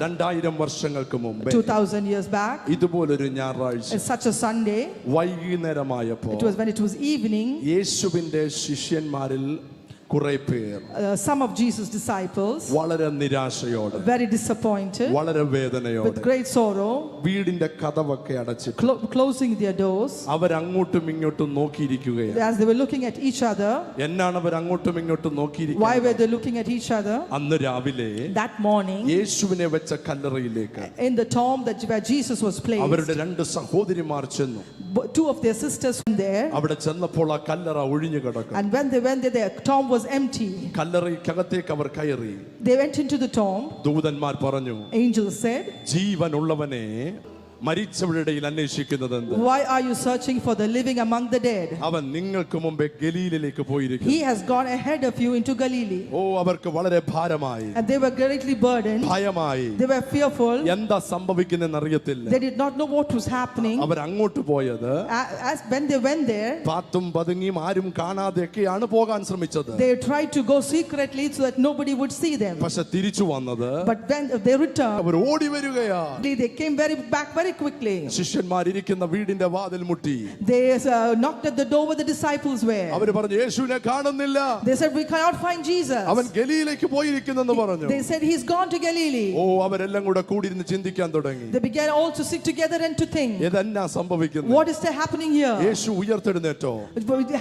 രണ്ടായിരം വർഷങ്ങൾക്ക് മുമ്പ് 2000 years back, ഇതുപോലൊരു ഞായറാഴ്ച such a Sunday. വൈകുന്നേരമായപ്പോൾ It was when it was evening. യേശുവിന്റെ ശിഷ്യന്മാരിൽ കുറെ പേർ Uh, some of Jesus' disciples, വളരെ നിരാശയോടെ very disappointed, വളരെ with വേദനയോടെ great sorrow, വീടിന്റെ കഥവൊക്കെ അടച്ചിട്ട് clo- closing their doors അവരങ്ങോട്ടും ഇങ്ങോട്ടും നോക്കിയിരിക്കുകയാണ് as they were looking at each other. എന്നാണ് അവർ അങ്ങോട്ടും ഇങ്ങോട്ടും Why നോക്കിയിരിക്കുന്നത് were they looking at each other? അന്ന് രാവിലെ That morning, യേശുവിനെ വെച്ച കല്ലറയിലേക്ക് in the tomb that where Jesus was placed, അവരുടെ രണ്ട് സഹോദരിമാർ ചെന്നു bo- two of their sisters were there. അവിടെ ചെന്നപ്പോൾ ആ കല്ലറ ഒഴിഞ്ഞു കിടക്കും And when they went there, their tomb was empty. കല്ലറയ്ക്കകത്തേക്ക് അവർ കയറി They went into the tomb. ദൂതന്മാർ പറഞ്ഞു Angels said, ജീവനുള്ളവനെ മരിച്ചവരുടെ ഇടയിൽ അന്വേഷിക്കുന്നത് എന്ത് Why are you searching for the living among the dead? അവൻ നിങ്ങൾക്ക് മുമ്പേ ഗലീലിലേക്ക് പോയിരിക്കും He has gone ahead of you into Galilee. ഓ അവർക്ക് വളരെ ഭാരമായി And they were greatly burdened. ഭയമായി They were fearful. എന്താ സംഭവിക്കുന്നെന്ന് അറിയത്തില്ല They did not know what was happening. അവർ അങ്ങോട്ട് പോയത് A- As when they went there, പാത്തും പതുങ്ങിയും ആരും കാണാതെയൊക്കെയാണ് പോകാൻ ശ്രമിച്ചത് they tried to go secretly so that nobody would see them. പക്ഷെ തിരിച്ചു വന്നത് But when they returned, അവർ ഓടി വരികയാ they came very back very quickly. ശിഷ്യന്മാരിയ്ക്കുന്ന വീടിന്റെ വാതിൽ മുട്ടി They uh, knocked at the door where the disciples were. അവര് പറഞ്ഞു യേശുവിനെ കാണുന്നില്ല They said, We cannot find Jesus. അവൻ ഗലീലേക്ക് പോയിരിക്കുന്നെന്ന് പറഞ്ഞു They said, He's gone to Galilee. ഓ അവരെല്ലാം കൂടെ കൂടിയിരുന്ന് ചിന്തിക്കാൻ തുടങ്ങി They began all to sit together and to think, ഇതെന്നാ സംഭവിക്കുന്നത് What is there happening here? Yeshu ഉയർത്തെഴുന്നേറ്റോ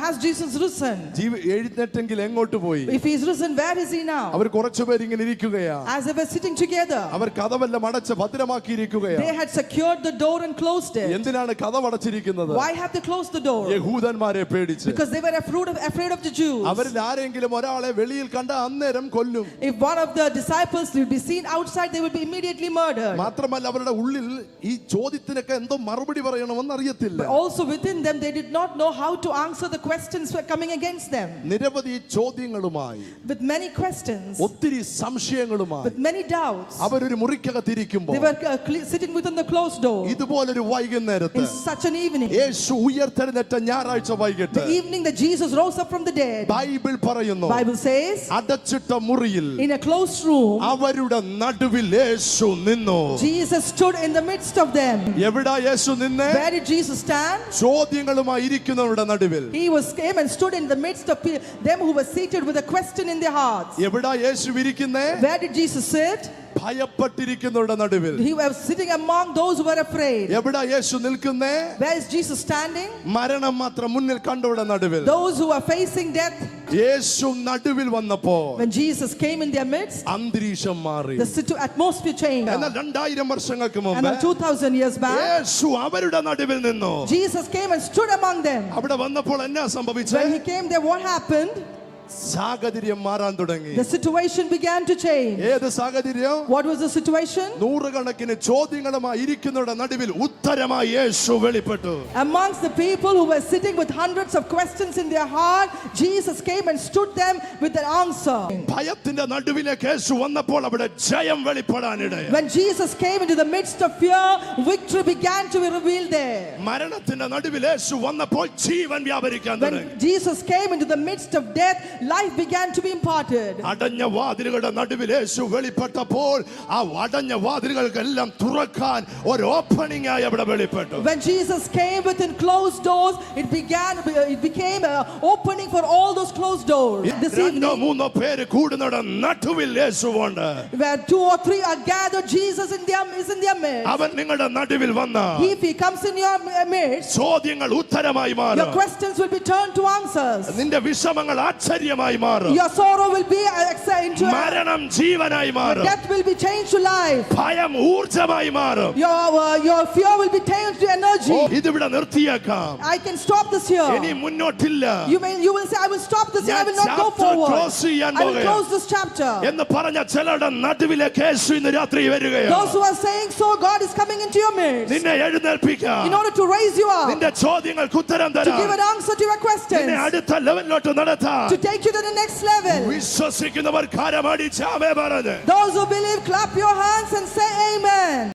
Has Jesus risen? ജീവ എഴുന്നേറ്റെങ്കിൽ എങ്ങോട്ട് പോയി If he's risen, where is he now? അവർ കുറച്ചുപേർ ഇങ്ങനെ ഇരിക്കുകയാ As they were sitting together, അവർ കഥവെല്ലാം അടച്ച് ഭദ്രമാക്കിയിരിക്കുകയാ they had secured the door and closed it. എന്തിനാണ് കഥ അടച്ചിരിക്കുന്നത് Why have they closed the door? യഹൂദന്മാരെ പേടിച്ച് Because they were afraid of, afraid of the Jews. അവരിൽ ആരെങ്കിലും ഒരാളെ വെളിയിൽ കണ്ട അന്നേരം കൊല്ലും If one of the disciples will be seen outside, they will be immediately murdered. മാത്രമല്ല അവരുടെ ഉള്ളിൽ ഈ ചോദ്യത്തിനൊക്കെ എന്തോ മറുപടി പറയണമെന്ന് അറിയത്തില്ല But also within them, they did not know how to answer the questions were coming against them. നിരവധി ചോദ്യങ്ങളുമായി With many questions, ഒത്തിരി സംശയങ്ങളുമായി with many doubts, അവരൊരു മുറിക്കകത്തിരിക്കുമ്പോൾ they were uh, cle- sitting within the closed door ഇതുപോലൊരു വൈകുന്നേരത്ത് in such an evening. യേശു ഉയർത്തെഴുന്നേറ്റ ഞായറാഴ്ച വൈകിട്ട് The evening that Jesus rose up from the dead, Bible പറയുന്നു Bible says, അടച്ചിട്ട മുറിയിൽ in a closed room, അവരുടെ നടുവിൽ യേശു നിന്നു Jesus stood in the midst of them. എവിടാ യേശു നിന്നെ Where did Jesus stand? ചോദ്യങ്ങളുമായി ഇരിക്കുന്നവരുടെ നടുവിൽ He was came and stood in the midst of pe- them who were seated with a question in their hearts. എവിടാ യേശു ഇരിക്കുന്നേ Where did Jesus sit? ഭയപ്പെട്ടിരിക്കുന്നവരുടെ നടുവിൽ He was sitting among those who were afraid. എവിടാ യേശു നിൽക്കുന്നേ Where is Jesus standing? മരണം മാത്രം മുന്നിൽ കണ്ടവരുടെ നടുവിൽ Those who are facing death. യേശു നടുവിൽ വന്നപ്പോ When Jesus came in their midst, അന്തരീക്ഷം മാറി the situ- atmosphere changed. എന്നാൽ രണ്ടായിരം വർഷങ്ങൾക്ക് And മുമ്പ് then 2000 years back, യേശു അവരുടെ നടുവിൽ നിന്നു Jesus came and stood among them. അവിടെ വന്നപ്പോൾ എന്നാ സംഭവിച്ചത് When he came there, what happened? സാഹചര്യം മാറാൻ തുടങ്ങി The situation began to change. ഏത് സാഹചര്യം What was the situation? നൂറുകണക്കിന് ചോദ്യങ്ങളുമായി ഇരിക്കുന്നവരുടെ നടുവിൽ ഉത്തരമായി യേശു വെളിപ്പെട്ടു Amongst the people who were sitting with hundreds of questions in their heart, Jesus came and stood them with an answer. ഭയത്തിന്റെ നടുവിലേക്ക് യേശു വന്നപ്പോൾ അവിടെ ജയം വെളിപ്പെടാനിടയ When Jesus came into the midst of fear, victory began to be revealed there. മരണത്തിന്റെ നടുവിൽ യേശു വന്നപ്പോൾ ജീവൻ വ്യാപരിക്കാൻ തുടങ്ങി When Jesus came into the midst of death, life began to be imparted. അടഞ്ഞ വാതിലുകളുടെ നടുവിൽ യേശു വെളിപ്പെട്ടപ്പോൾ ആ അടഞ്ഞ വാതിലുകൾക്കെല്ലാം തുറക്കാൻ ഒരു ഓപ്പണിംഗ് ആയി അവിടെ വെളിപ്പെട്ടു When Jesus came within closed doors, it began, it became an opening for all those closed doors. This രണ്ടോ evening, മൂന്നോ പേര് കൂടുന്നവിടെ നടുവിൽ യേശുവുണ്ട് where two or three are gathered, Jesus in their, is in their midst. അവൻ നിങ്ങളുടെ നടുവിൽ വന്ന If he comes in your midst, ചോദ്യങ്ങൾ ഉത്തരമായി your മാറും questions will be turned to answers. നിന്റെ വിഷമങ്ങൾ ആശ്ചര്യമായി മാറും Your sorrow will be uh, into മരണം ജീവനായി മാറും death will be changed to life. ഭയം ഊർജമായി മാറും Your uh, your fear will be changed to oh, energy. ഇതിവിടെ നിർത്തിയേക്കാം I can stop this ഇനി here. മുന്നോട്ടില്ല You may you will say I will stop this here. I will not go chapter forward. close ചെയ്യാൻ I will പോകുകയാണ്. close this chapter. എന്ന് പറഞ്ഞ ചിലരുടെ നടുവിലേക്ക് യേശു ഇന്ന് രാത്രി വരികയാണ് Those who are saying so, God is coming into your midst നിന്നെ എഴുന്നേൽപ്പിക്കാം in order to raise you up, നിന്റെ ചോദ്യങ്ങൾക്ക് ഉത്തരം to give തരാം an answer to your നിന്നെ questions, അടുത്ത ലെവലിലോട്ട് നടത്താം to take you to the next level. വിശ്വസിക്കുന്നവർ കരമടിച്ചാമേ പറഞ്ഞ് Those who believe, clap your hands and say Amen.